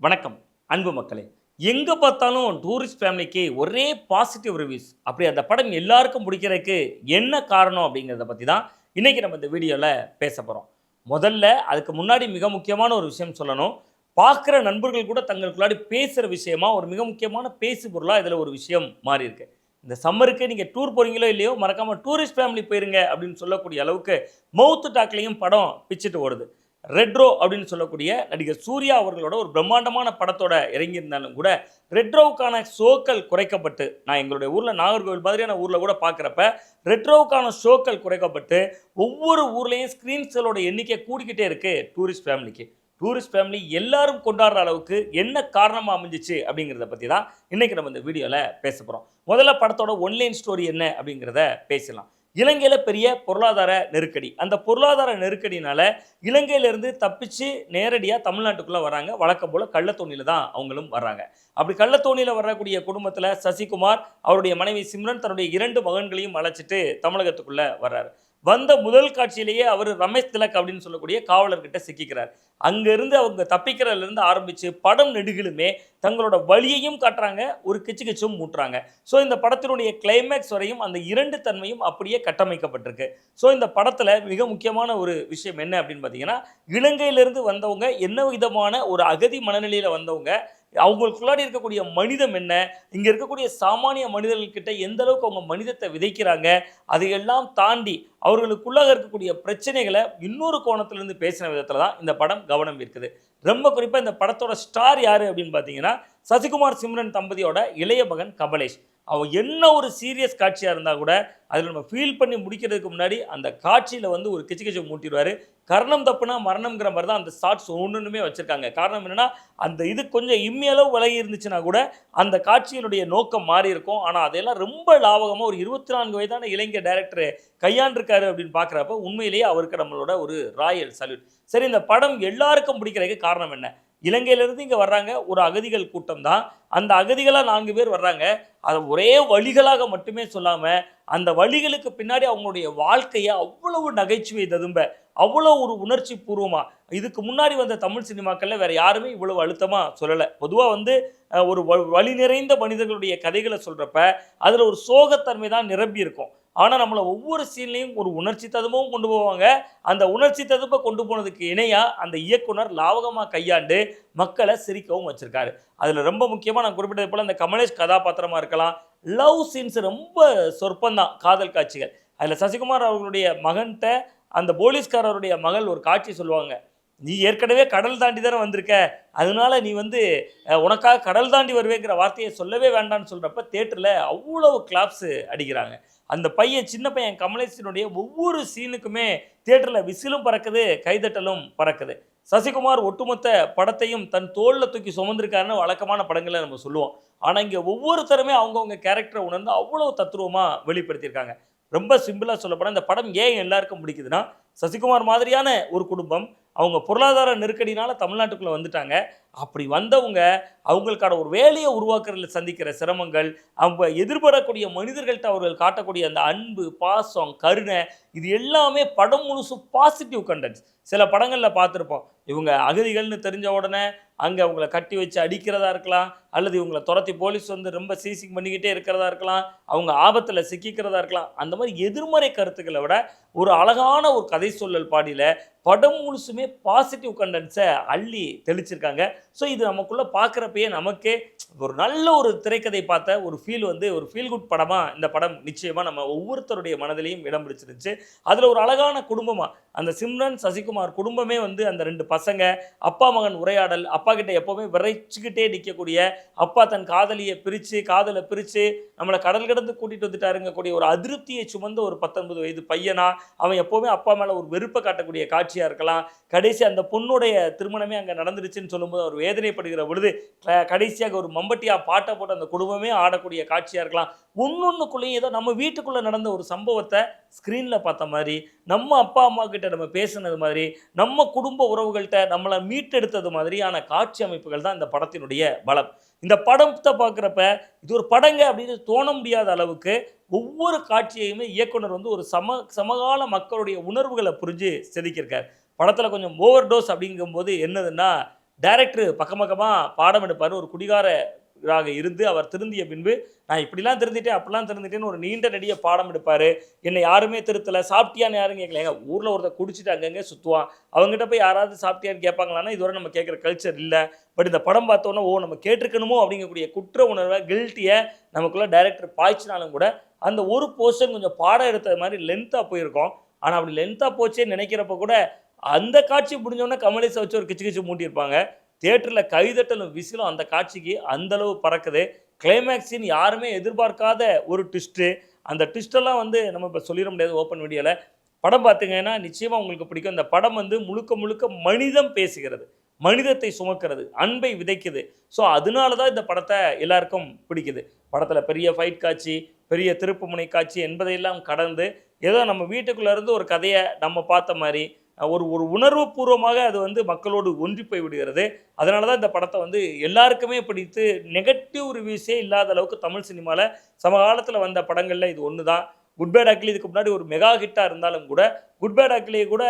வணக்கம் அன்பு மக்களே. எங்கே பார்த்தாலும் டூரிஸ்ட் ஃபேமிலிக்கு ஒரே பாசிட்டிவ் ரிவ்யூஸ் அப்படி அந்த படம் எல்லாருக்கும் பிடிக்கிறதுக்கு என்ன காரணம் அப்படிங்கிறத பற்றி தான் இன்றைக்கி நம்ம இந்த வீடியோவில் பேச போகிறோம் முதல்ல அதுக்கு முன்னாடி மிக முக்கியமான ஒரு விஷயம் சொல்லணும். பார்க்குற நண்பர்கள் கூட தங்களுக்குள்ளாடி பேசுகிற விஷயமா ஒரு மிக முக்கியமான பேசு பொருளாக இதில் ஒரு விஷயம் மாறி இருக்கு. இந்த சம்மருக்கு நீங்கள் டூர் போகிறீங்களோ இல்லையோ மறக்காமல் டூரிஸ்ட் ஃபேமிலி போயிருங்க அப்படின்னு சொல்லக்கூடிய அளவுக்கு மவுத்து டாக்லேயும் படம் பிச்சுட்டு ஓடுது. ரெட்ரோ அப்படின்னு சொல்லக்கூடிய நடிகர் சூர்யா அவர்களோட ஒரு பிரம்மாண்டமான படத்தோட இறங்கியிருந்தாலும் கூட ரெட்ரோவுக்கான ஷோக்கள் குறைக்கப்பட்டு நான் எங்களுடைய ஊரில் நாகர்கோவில் மாதிரியான ஊரில் கூட பார்க்குறப்ப ரெட்ரோவுக்கான ஷோக்கள் குறைக்கப்பட்டு ஒவ்வொரு ஊர்லேயும் ஸ்க்ரீன்ஸோட எண்ணிக்கை கூடிக்கிட்டே இருக்குது டூரிஸ்ட் ஃபேமிலிக்கு டூரிஸ்ட் ஃபேமிலி எல்லாரும் கொண்டாடுற அளவுக்கு என்ன காரணமாக அமைஞ்சிச்சு அப்படிங்கிறத பற்றி தான் இன்றைக்கி நம்ம இந்த வீடியோவில் பேச போகிறோம் முதல்ல படத்தோட ஒன்லைன் ஸ்டோரி என்ன அப்படிங்கிறத பேசலாம். இலங்கையில் பெரிய பொருளாதார நெருக்கடி. அந்த பொருளாதார நெருக்கடினால இலங்கையிலேருந்து தப்பிச்சு நேரடியாக தமிழ்நாட்டுக்குள்ளே வராங்க. வழக்கம் போல் கள்ளத்தோணியில் தான் அவங்களும் வர்றாங்க. அப்படி கள்ளத்தோணியில் வரக்கூடிய குடும்பத்தில் சசிகுமார் அவருடைய மனைவி சிம்ரன் தன்னுடைய இரண்டு மகன்களையும் அழைச்சிட்டு தமிழகத்துக்குள்ளே வர்றாரு. வந்த முதல் காட்சியிலேயே அவர் ரமேஷ் திலக் அப்படின்னு சொல்லக்கூடிய காவலர்கிட்ட சிக்கிக்கிறார். அங்கேருந்து அவங்க தப்பிக்கிறதுலேருந்து ஆரம்பித்து படம் நெடுகிலுமே தங்களோட வழியையும் காட்டுறாங்க ஒரு கிச்சு கிச்சும் மூட்டுறாங்க. ஸோ இந்த படத்தினுடைய கிளைமேக்ஸ் வரையும் அந்த இரண்டு தன்மையும் அப்படியே கட்டமைக்கப்பட்டிருக்கு. ஸோ இந்த படத்தில் மிக முக்கியமான ஒரு விஷயம் என்ன அப்படின்னு பார்த்தீங்கன்னா இலங்கையிலிருந்து வந்தவங்க என்ன விதமான ஒரு அகதி மனநிலையில் வந்தவங்க அவங்களுக்குள்ளாடி இருக்கக்கூடிய மனிதம் என்ன? இங்கே இருக்கக்கூடிய சாமானிய மனிதர்கள்கிட்ட எந்த அளவுக்கு அவங்க மனிதத்தை விதைக்கிறாங்க? அதையெல்லாம் தாண்டி அவர்களுக்குள்ளாக இருக்கக்கூடிய பிரச்சனைகளை இன்னொரு கோணத்திலிருந்து பேசின விதத்தில் தான் இந்த படம் கவனம் இருக்குது ரொம்ப குறிப்பாக இந்த படத்தோட ஸ்டார் யார் அப்படின்னு பார்த்தீங்கன்னா சசிகுமார் சிம்ரன் தம்பதியோட இளைய மகன் கமலேஷ். அவன் என்ன ஒரு சீரியஸ் காட்சியாக இருந்தால் கூட அதில் நம்ம ஃபீல் பண்ணி முடிக்கிறதுக்கு முன்னாடி அந்த காட்சியில் வந்து ஒரு கிச்சு கிச்சு மூட்டிடுவார். கர்ணம் தப்புனா மரணம்ங்கிற மாதிரி தான் அந்த ஷார்ட்ஸ் ஒன்றுமே வச்சுருக்காங்க. காரணம் என்னென்னா அந்த இது கொஞ்சம் இம்மியளவு விலகி இருந்துச்சுன்னா கூட அந்த காட்சியினுடைய நோக்கம் மாறி இருக்கும். ஆனால் அதையெல்லாம் ரொம்ப லாபகமாக ஒரு இருபத்தி நான்கு வயதான இளைஞர் டைரக்டர் கையாண்டிருக்காரு அப்படின்னு பார்க்குறப்ப உண்மையிலேயே அவருக்கு நம்மளோட ஒரு ராயல் சல்யூட் சரி இந்த படம் எல்லாருக்கும் பிடிக்கிறதுக்கு காரணம் என்ன? இலங்கையிலேருந்து இங்கே வர்றாங்க. ஒரு அகதிகள் கூட்டம் தான் அந்த அகதிகளாக நான்கு பேர் வர்றாங்க. அதை ஒரே வழிகளாக மட்டுமே சொல்லாமல் அந்த வழிகளுக்கு பின்னாடி அவங்களுடைய வாழ்க்கையை அவ்வளவு நகைச்சுவை ததும்ப அவ்வளோ ஒரு உணர்ச்சி பூர்வமாக இதுக்கு முன்னாடி வந்த தமிழ் சினிமாக்களில் வேறு யாருமே இவ்வளவு அழுத்தமாக சொல்லலை. பொதுவாக வந்து ஒரு வ- வழி நிறைந்த மனிதர்களுடைய கதைகளை சொல்கிறப்ப அதில் ஒரு சோகத்தன்மை தான் நிரம்பி இருக்கும் ஆனால் நம்மளை ஒவ்வொரு சீன்லேயும் ஒரு உணர்ச்சி ததும்பவும் கொண்டு போவாங்க. அந்த உணர்ச்சி ததும்ப கொண்டு போனதுக்கு இணையாக அந்த இயக்குனர் லாவகமாக கையாண்டு மக்களை சிரிக்கவும் வச்சுருக்காரு. அதில் ரொம்ப முக்கியமாக நான் குறிப்பிட்டது போல் அந்த கமலேஷ் கதாபாத்திரமாக இருக்கலாம். லவ் சீன்ஸ் ரொம்ப சொற்பந்தான் காதல் காட்சிகள். அதில் சசிகுமார் அவர்களுடைய மகன்கிட்ட அந்த போலீஸ்காரருடைய மகள் ஒரு காட்சி சொல்லுவாங்க. நீ ஏற்கனவே கடல் தாண்டி தானே வந்திருக்க. அதனால நீ வந்து உனக்காக கடல் தாண்டி வருவேங்கிற வார்த்தையை சொல்லவே வேண்டாம்னு சொல்கிறப்ப தேட்டரில் அவ்வளோ கிளாப்ஸு அடிக்கிறாங்க. அந்த பையன் சின்ன பையன் கமலேஷனுடைய ஒவ்வொரு சீனுக்குமே தேட்டரில் விசிலும் பறக்குது கைதட்டலும் பறக்குது. சசிகுமார் ஒட்டுமொத்த படத்தையும் தன் தோளில் தூக்கி சுமந்திருக்காருன்னு வழக்கமான படங்களை நம்ம சொல்லுவோம். ஆனால் இங்கே ஒவ்வொருத்தருமே அவங்கவுங்க கேரக்டரை உணர்ந்து அவ்வளோ தத்துருவமாக வெளிப்படுத்தியிருக்காங்க. ரொம்ப சிம்பிளாக சொல்லப்போனால் இந்த படம் ஏன் எல்லாருக்கும் பிடிக்குதுன்னா சசிகுமார் மாதிரியான ஒரு குடும்பம் அவங்க பொருளாதார நெருக்கடினால தமிழ்நாட்டுக்குள்ளே வந்துட்டாங்க. அப்படி வந்தவங்க அவங்களுக்கான ஒரு வேலையை உருவாக்குறதுல சந்திக்கிற சிரமங்கள் அவங்க எதிர்படக்கூடிய மனிதர்கள்ட்ட அவர்கள் காட்டக்கூடிய அந்த அன்பு பாசம் கருணை இது எல்லாமே படம் முழுசு பாசிட்டிவ் கண்டென்ட்ஸ் சில படங்களில் பார்த்துருப்போம். இவங்க அகதிகள்னு தெரிஞ்ச உடனே அங்கே அவங்கள கட்டி வச்சு அடிக்கிறதா இருக்கலாம் அல்லது இவங்களை துரத்தி போலீஸ் வந்து ரொம்ப சீசிங் பண்ணிக்கிட்டே இருக்கிறதா இருக்கலாம் அவங்க ஆபத்தில் சிக்கிக்கிறதா இருக்கலாம். அந்த மாதிரி எதிர்மறை கருத்துக்களை விட ஒரு அழகான ஒரு கதை சொல்லல் பாடியில் படம் முழுசுமே பாசிட்டிவ் கண்டென்ட்ஸை அள்ளி தெளிச்சிருக்காங்க. ஸோ இது நமக்குள்ளே பார்க்குறப்பயே நமக்கே ஒரு நல்ல ஒரு திரைக்கதை பார்த்த ஒரு ஃபீல் வந்து ஒரு ஃபீல் குட் படமாக இந்த படம் நிச்சயமாக நம்ம ஒவ்வொருத்தருடைய மனதிலையும் இடம் பிடிச்சிருந்துச்சு. அதில் ஒரு அழகான குடும்பமாக அந்த சிம்ரன் சசிகுமார் குடும்பமே வந்து அந்த ரெண்டு பசங்க அப்பா மகன் உரையாடல் அப்பா அப்பா கிட்ட எப்போவுமே விரைச்சிக்கிட்டே நிற்கக்கூடிய அப்பா தன் காதலியை பிரித்து காதலை பிரித்து நம்மளை கடல் கடந்து கூட்டிகிட்டு வந்துட்டாருங்க கூடிய ஒரு அதிருப்தியை சுமந்த ஒரு பத்தொன்பது வயது பையனா அவன் எப்போவுமே அப்பா மேலே ஒரு வெறுப்பை காட்டக்கூடிய காட்சியாக இருக்கலாம். கடைசி அந்த பொண்ணுடைய திருமணமே அங்கே நடந்துருச்சுன்னு சொல்லும்போது அவர் வேதனைப்படுகிற பொழுது கடைசியாக ஒரு மம்பட்டியாக பாட்டை போட்டு அந்த குடும்பமே ஆடக்கூடிய காட்சியாக இருக்கலாம். ஒன்னொன்றுக்குள்ளேயும் ஏதோ நம்ம வீட்டுக்குள்ளே நடந்த ஒரு சம்பவத்தை ஸ்க்ரீனில் பார்த்த மாதிரி நம்ம அப்பா அம்மா கிட்ட நம்ம பேசுனது மாதிரி நம்ம குடும்ப உறவுகள்கிட்ட நம்மளை மீட்டெடுத்தது மாதிரியான காட்சி அமைப்புகள் தான் இந்த படத்தினுடைய பலம். இந்த படத்தை பார்க்குறப்ப இது ஒரு படங்க அப்படின்னு தோண முடியாத அளவுக்கு ஒவ்வொரு காட்சியையுமே இயக்குனர் வந்து ஒரு சம சமகால மக்களுடைய உணர்வுகளை புரிஞ்சு செதுக்கியிருக்கார். படத்தில் கொஞ்சம் ஓவர் டோஸ் அப்படிங்கும்போது என்னதுன்னா டைரக்டர் பக்கம் பக்கமாக பாடம் எடுப்பார் ஒரு குடிகார ராக இருந்து அவர் திருந்திய பின்பு நான் இப்படிலாம் திருந்திட்டேன் அப்படிலாம் திருந்திட்டேன்னு ஒரு நீண்ட நெடிய பாடம் எடுப்பார். என்னை யாருமே திருத்தலை சாப்பிட்டியான்னு யாரும் கேட்கல. எங்கள் ஊரில் ஒருத்தர் குடிச்சிட்டு அங்கங்கே சுற்றுவான் அவங்ககிட்ட போய் யாராவது சாப்பிட்டியான்னு கேட்பாங்களான்னா இதுவரை நம்ம கேட்குற கல்ச்சர் இல்லை. பட் இந்த படம் பார்த்தோன்னே ஓ நம்ம கேட்டிருக்கணுமோ அப்படிங்கக்கூடிய குற்ற உணர்வை கில்ட்டியை நமக்குள்ள டைரக்டர் பாய்ச்சினாலும் கூட அந்த ஒரு போர்ஷன் கொஞ்சம் பாடம் எடுத்த மாதிரி லென்த்தாக போயிருக்கோம். ஆனால் அப்படி லென்த்தாக போச்சே நினைக்கிறப்ப கூட அந்த காட்சி முடிஞ்சோடனே கமலேஷை வச்சு ஒரு கிச்சு கிச்சு மூட்டியிருப்பாங்க. தேட்டரில் கைதட்டலும் விசிலும் அந்த காட்சிக்கு அந்த அளவு பறக்குது. கிளைமேக்ஸின் யாருமே எதிர்பார்க்காத ஒரு ட்விஸ்ட்டு அந்த ட்விஸ்டெல்லாம் வந்து நம்ம இப்போ சொல்லிட முடியாது ஓப்பன் வீடியோவில் படம் பார்த்தீங்கன்னா நிச்சயமாக உங்களுக்கு பிடிக்கும். இந்த படம் வந்து முழுக்க முழுக்க மனிதம் பேசுகிறது. மனிதத்தை சுமக்கிறது. அன்பை விதைக்குது. ஸோ அதனால தான் இந்த படத்தை எல்லாருக்கும் பிடிக்குது. படத்தில் பெரிய ஃபைட் காட்சி பெரிய திருப்புமுனை காட்சி என்பதையெல்லாம் கடந்து ஏதோ நம்ம வீட்டுக்குள்ளே இருந்து ஒரு கதையை நம்ம பார்த்த மாதிரி ஒரு ஒரு உணர்வு பூர்வமாக அது வந்து மக்களோடு ஒன்றி போய் விடுகிறது. அதனால தான் இந்த படத்தை வந்து எல்லாருக்குமே பிடித்து நெகட்டிவ் ரிவ்யூஸே இல்லாத அளவுக்கு தமிழ் சினிமாவில் சமகாலத்தில் வந்த படங்களில் இது ஒன்று தான் குட் பேட் அக்லி இதுக்கு முன்னாடி ஒரு மெகா ஹிட்டாக இருந்தாலும் கூட குட் பேட் அக்லியை கூட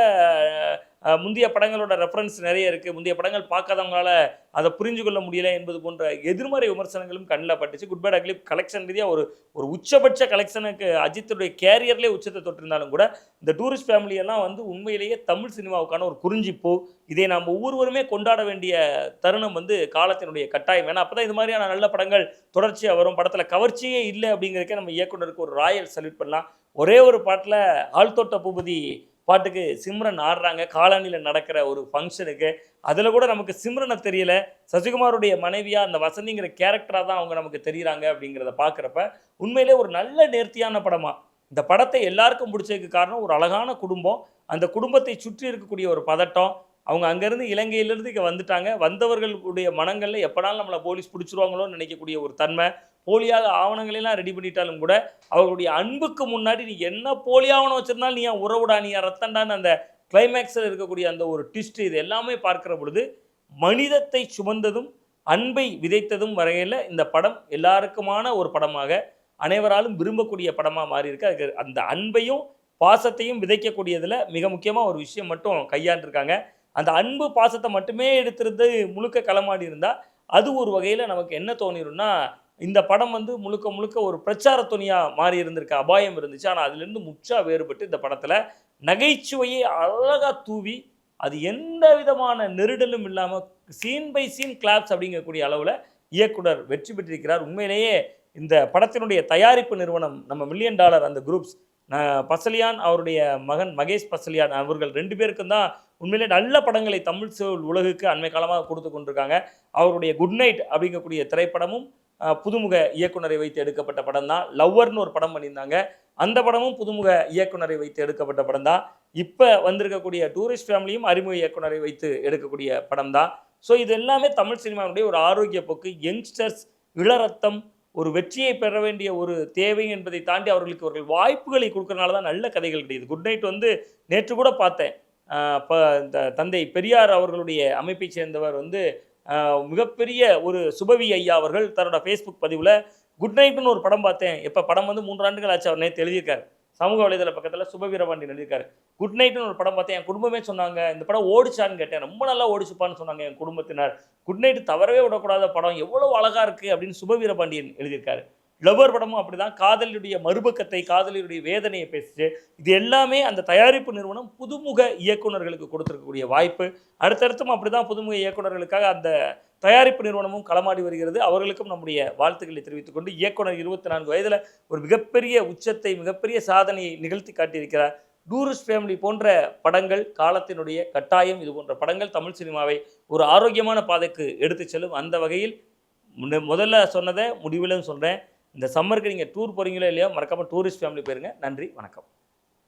முந்தைய படங்களோட ரெஃபரன்ஸ் நிறைய இருக்குது முந்தைய படங்கள் பார்க்காதவங்களால அதை புரிஞ்சு கொள்ள முடியல என்பது போன்ற எதிர்மறை விமர்சனங்களும் கண்ணில் பட்டுச்சு. குட் பேட் அக்லி கலெக்ஷன் ரீதியாக ஒரு ஒரு உச்சபட்ச கலெக்ஷனுக்கு அஜித்துடைய கேரியர்லேயே உச்சத்தை தொட்டிருந்தாலும் கூட இந்த டூரிஸ்ட் ஃபேமிலியெல்லாம் வந்து உண்மையிலேயே தமிழ் சினிமாவுக்கான ஒரு குறிஞ்சிப்போ இதை நாம் ஒவ்வொருவருமே கொண்டாட வேண்டிய தருணம் வந்து காலத்தினுடைய கட்டாயம். ஏன்னா அப்போ தான் இது மாதிரியான நல்ல படங்கள் தொடர்ச்சியாக வரும். படத்தில் கவர்ச்சியே இல்லை அப்படிங்கிறக்கே நம்ம இயக்குனருக்கு ஒரு ராயல் சல்யூட் பண்ணலாம். ஒரே ஒரு பாட்டில் ஆழ்த்தோட்ட பூபதி பாட்டுக்கு சிம்ரன் ஆடுறாங்க காலனியில் நடக்கிற ஒரு ஃபங்க்ஷனுக்கு அதில் கூட நமக்கு சிம்ரனை தெரியல. சசிகுமாருடைய மனைவியாக அந்த வசந்திங்கிற கேரக்டராக தான் அவங்க நமக்கு தெரியுறாங்க அப்படிங்கிறத பார்க்குறப்ப உண்மையிலே ஒரு நல்ல நேர்த்தியான படமாக இந்த படத்தை எல்லாருக்கும் பிடிச்சதுக்கு காரணம் ஒரு அழகான குடும்பம். அந்த குடும்பத்தை சுற்றி இருக்கக்கூடிய ஒரு பதட்டம். அவங்க அங்கேருந்து இலங்கையிலேருந்து இங்கே வந்துட்டாங்க. வந்தவர்களுடைய மனங்களில் எப்படாலும் நம்மளை போலீஸ் பிடிச்சிருவாங்களோன்னு நினைக்கக்கூடிய ஒரு தன்மை. போலியாக ஆவணங்களெல்லாம் ரெடி பண்ணிட்டாலும் கூட அவர்களுடைய அன்புக்கு முன்னாடி நீ என்ன போலி ஆவணம் வச்சிருந்தாலும் நீ ஏன் உறவுடா நீ ஏன் ரத்தண்டான்னு அந்த கிளைமேக்ஸில் இருக்கக்கூடிய அந்த ஒரு டிஸ்ட் இது எல்லாமே பார்க்கிற பொழுது மனிதத்தை சுமந்ததும் அன்பை விதைத்ததும் வரையில் இந்த படம் எல்லாருக்குமான ஒரு படமாக அனைவராலும் விரும்பக்கூடிய படமாக மாறி இருக்கு அதுக்கு அந்த அன்பையும் பாசத்தையும் விதைக்கக்கூடியதில் மிக முக்கியமாக ஒரு விஷயம் மட்டும் கையாண்டிருக்காங்க. அந்த அன்பு பாசத்தை மட்டுமே எடுத்திருந்து முழுக்க களமாடி இருந்தால் அது ஒரு வகையில் நமக்கு என்ன தோணிரும்னா இந்த படம் வந்து முழுக்க முழுக்க ஒரு பிரச்சார துணியாக மாறி இருந்திருக்க அபாயம் இருந்துச்சு. ஆனால் அதுலேருந்து முற்றா வேறுபட்டு இந்த படத்தில் நகைச்சுவையை அழகாக தூவி அது எந்த விதமான நெருடலும் இல்லாமல் சீன் பை சீன் கிளாப்ஸ் அப்படிங்கக்கூடிய அளவில் இயக்குனர் வெற்றி பெற்றிருக்கிறார். உண்மையிலேயே இந்த படத்தினுடைய தயாரிப்பு நிறுவனம் நம்ம மில்லியன் டாலர் அந்த குரூப்ஸ் பசலியான் அவருடைய மகன் மகேஷ் பசலியான் அவர்கள் ரெண்டு பேருக்கும் தான் உண்மையிலே நல்ல படங்களை தமிழ் உலகுக்கு அண்மை காலமாக கொடுத்து கொண்டிருக்காங்க. அவருடைய குட் நைட் அப்படிங்கக்கூடிய திரைப்படமும் புதுமுக இயக்குனரை வைத்து எடுக்கப்பட்ட படம் தான் லவ்வர்னு ஒரு படம் பண்ணியிருந்தாங்க. அந்த படமும் புதுமுக இயக்குனரை வைத்து எடுக்கப்பட்ட படம் தான் இப்போ வந்திருக்கக்கூடிய டூரிஸ்ட் ஃபேமிலியும் அறிமுக இயக்குனரை வைத்து எடுக்கக்கூடிய படம் தான் ஸோ இது எல்லாமே தமிழ் சினிமாவுடைய ஒரு ஆரோக்கிய போக்கு யங்ஸ்டர்ஸ் இளரத்தம் ஒரு வெற்றியை பெற வேண்டிய ஒரு தேவை என்பதை தாண்டி அவர்களுக்கு அவர்கள் வாய்ப்புகளை கொடுக்கறனால தான் நல்ல கதைகள் கிடையாது குட் நைட் வந்து நேற்று கூட பார்த்தேன். இப்போ இந்த தந்தை பெரியார் அவர்களுடைய அமைப்பை சேர்ந்தவர் வந்து மிகப்பெரிய ஒரு சுபவி ஐயா அவர்கள் தன்னோட ஃபேஸ்புக் பதிவில் குட் நைட்னு ஒரு படம் பார்த்தேன். எப்போ? படம் வந்து மூன்று ஆண்டுகள் ஆச்சு அவர் நேற்று எழுதியிருக்காரு. சமூக வலைதள பக்கத்தில் சுபவீரபாண்டி எழுதியிருக்காரு. குட் நைட்னு ஒரு படம் பார்த்தேன். என் குடும்பமே சொன்னாங்க இந்த படம் ஓடிச்சான்னு கேட்டேன். ரொம்ப நல்லா ஓடிச்சுப்பான்னு சொன்னாங்க என் குடும்பத்தினர். குட் நைட் தவறவே விடக்கூடாத படம். எவ்வளோ அழகாக இருக்குது அப்படின்னு சுபவீரபாண்டியன் எழுதியிருக்காரு. லவ்வர் படமும் அப்படிதான். காதலியுடைய மறுபக்கத்தை காதலியுடைய வேதனையை பேசிச்சு. இது எல்லாமே அந்த தயாரிப்பு நிறுவனம் புதுமுக இயக்குனர்களுக்கு கொடுத்துருக்கக்கூடிய வாய்ப்பு. அடுத்தடுத்தும் அப்படிதான் புதுமுக இயக்குனர்களுக்காக அந்த தயாரிப்பு நிறுவனமும் களமாடி வருகிறது. அவர்களுக்கும் நம்முடைய வாழ்த்துக்களை தெரிவித்துக் கொண்டு இயக்குனர் இருபத்தி நான்கு வயதில் ஒரு மிகப்பெரிய உச்சத்தை மிகப்பெரிய சாதனையை நிகழ்த்தி காட்டியிருக்கிறார். டூரிஸ்ட் ஃபேமிலி போன்ற படங்கள் காலத்தினுடைய கட்டாயம் இது போன்ற படங்கள் தமிழ் சினிமாவை ஒரு ஆரோக்கியமான பாதைக்கு எடுத்துச் செல்லும். அந்த வகையில் முன்ன- முதல்ல சொன்னதை முடிவிலும் சொல்கிறேன் இந்த சம்மருக்கு நீங்கள் டூர் போகிறீங்களோ இல்லையோ மறக்காமல் டூரிஸ்ட் ஃபேமிலி போயிருங்க. நன்றி வணக்கம்.